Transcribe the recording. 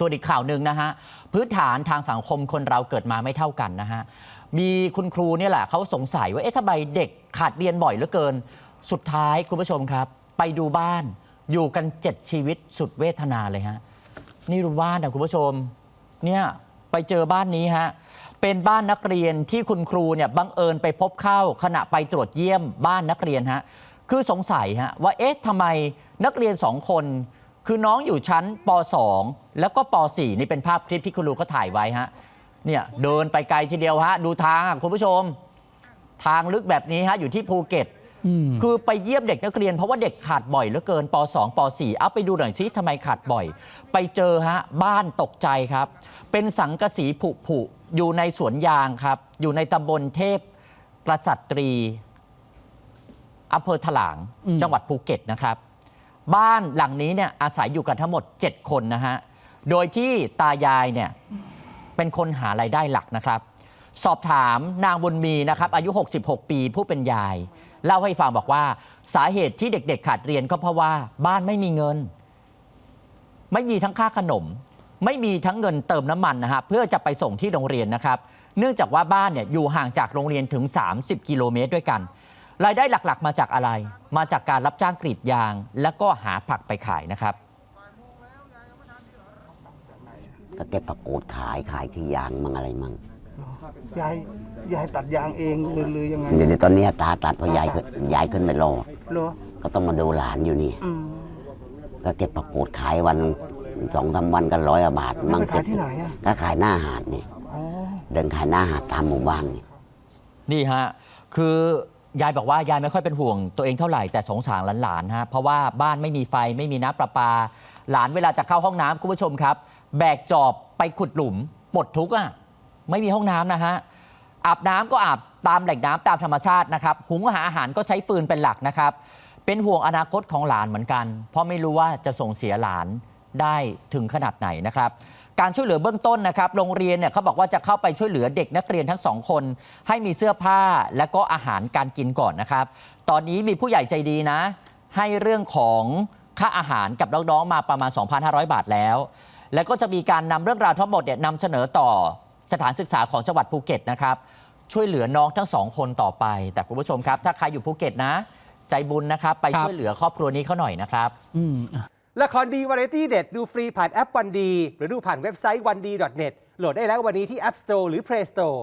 ส่วนอีกข่าวหนึ่งนะฮะพื้นฐานทางสังคมคนเราเกิดมาไม่เท่ากันนะฮะมีคุณครูเนี่ยแหละเขาสงสัยว่าเอ๊ะทำไมเด็กขาดเรียนบ่อยเหลือเกิน สุดท้ายคุณผู้ชมครับ ไปดูบ้านอยู่กันเจ็ดชีวิตสุดเวทนาเลยฮะนี่รูบ้านนะคุณผู้ชมเนี่ยไปเจอบ้านนี้ฮะเป็นบ้านนักเรียนที่คุณครูเนี่ยบังเอิญไปพบเข้าขณะไปตรวจเยี่ยมบ้านนักเรียนฮะคือสงสัยฮะว่าเอ๊ะทำไมนักเรียนสองคน คือน้องอยู่ชั้นป .2 แล้วก็ป .4 นี่เป็นภาพคลิปที่คุณครูเขาถ่ายไว้ฮะเนี่ยเดินไปไกลทีเดียวฮะดูทางอะคุณผู้ชม ทางลึกแบบนี้ฮะอยู่ที่ภูเก็ต คือไปเยี่ยมเด็กนักเรียนเพราะว่าเด็กขาดบ่อยเหลือเกินป 2 ป 4 เอาไปดูหน่อยซิทำไมขาดบ่อย ไปเจอฮะบ้านตกใจครับ เป็นสังกะสีผุผุๆอยู่ในสวนยางครับ อยู่ในตำบลเทพกษัตรีอำเภอถลางอืมจังหวัดภูเก็ตนะครับ บ้านหลังนี้เนี่ยอาศัยอยู่กันทั้งหมด 7 คนนะฮะ โดยที่ตายายเนี่ยเป็นคนหารายได้หลักนะครับ สอบถามนางบุญมีนะครับอายุ 66 ปีผู้เป็นยาย เล่าให้ฟังบอกว่า สาเหตุที่เด็กๆ ขาดเรียนก็เพราะว่าบ้านไม่มีเงิน ไม่มีทั้งค่าขนม ไม่มีทั้งเงินเติมน้ำมันนะฮะเพื่อจะไปส่งที่โรงเรียนนะครับ เนื่องจากว่าบ้านเนี่ยอยู่ห่างจากโรงเรียนถึง 30 กิโลเมตรด้วยกัน รายได้หลักๆ มาจากอะไร มาจากการรับจ้างกรีดยาง แล้วก็หาผักไปขายนะครับ ก็เก็บผักกูดขายขายที่ยางมั่งอะไรมั่งยายยายตัดยางเองหรือหรือยังไงเดี๋ยวนี้ตอนนี้ตาตัดเพราะยายขึ้นยายขึ้นไปรอเหรอก็ต้องมาดูหลานอยู่นี่อืมก็เก็บผักกูดขายวันสองสามวันก็ร้อยกว่าบาทแล้วมั่งไปขายที่ไหนอะก็ขายหน้าหาดนี่อ๋อเดินขายหน้าหาดตามหมู่บ้านนี่นี่ฮะ คือ ยายบอกว่ายายไม่ค่อยเป็นห่วงตัวเองเท่าไหร่แต่สงสารหลานๆฮะเพราะว่าบ้านไม่มีไฟไม่มีน้ำประปา หลานเวลาจะเข้าห้องน้ำคุณผู้ชมครับ แบกจอบไปขุดหลุมปลดทุกข์อะไม่มีห้องน้ำนะฮะอาบน้ำก็อาบตามแหล่งน้ำตามธรรมชาตินะครับหุงหาอาหารก็ใช้ฟืนเป็นหลักนะครับ เป็นห่วงอนาคตของหลานเหมือนกัน เพราะไม่รู้ว่าจะส่งเสียหลาน ได้ถึงขนาดไหนนะครับ การช่วยเหลือเบื้องต้นนะครับ โรงเรียนเนี่ยเขาบอกว่าจะเข้าไปช่วยเหลือเด็กนักเรียนทั้งสองคน ให้มีเสื้อผ้าและก็อาหารการกินก่อนนะครับ ตอนนี้มีผู้ใหญ่ใจดีนะ ให้เรื่องของค่าอาหารกับน้องๆมาประมาณ 2,500 บาทแล้ว แล้วก็จะมีการนำเรื่องราวทั้งหมดเนี่ยนำเสนอต่อสถานศึกษาของจังหวัดภูเก็ตนะครับ ช่วยเหลือน้องทั้งสองคนต่อไป แต่คุณผู้ชมครับ ถ้าใครอยู่ภูเก็ตนะ ใจบุญนะครับ ไปบช่วยเหลือครอบครัวนี้เขาหน่อยนะครับ อืม ละครดีวาไรตี้เด็ดดูฟรีผ่านแอปวันดี หรือดูผ่านเว็บไซต์วันดี .net โหลดได้แล้ววันนี้ที่ App Store หรือ Play Store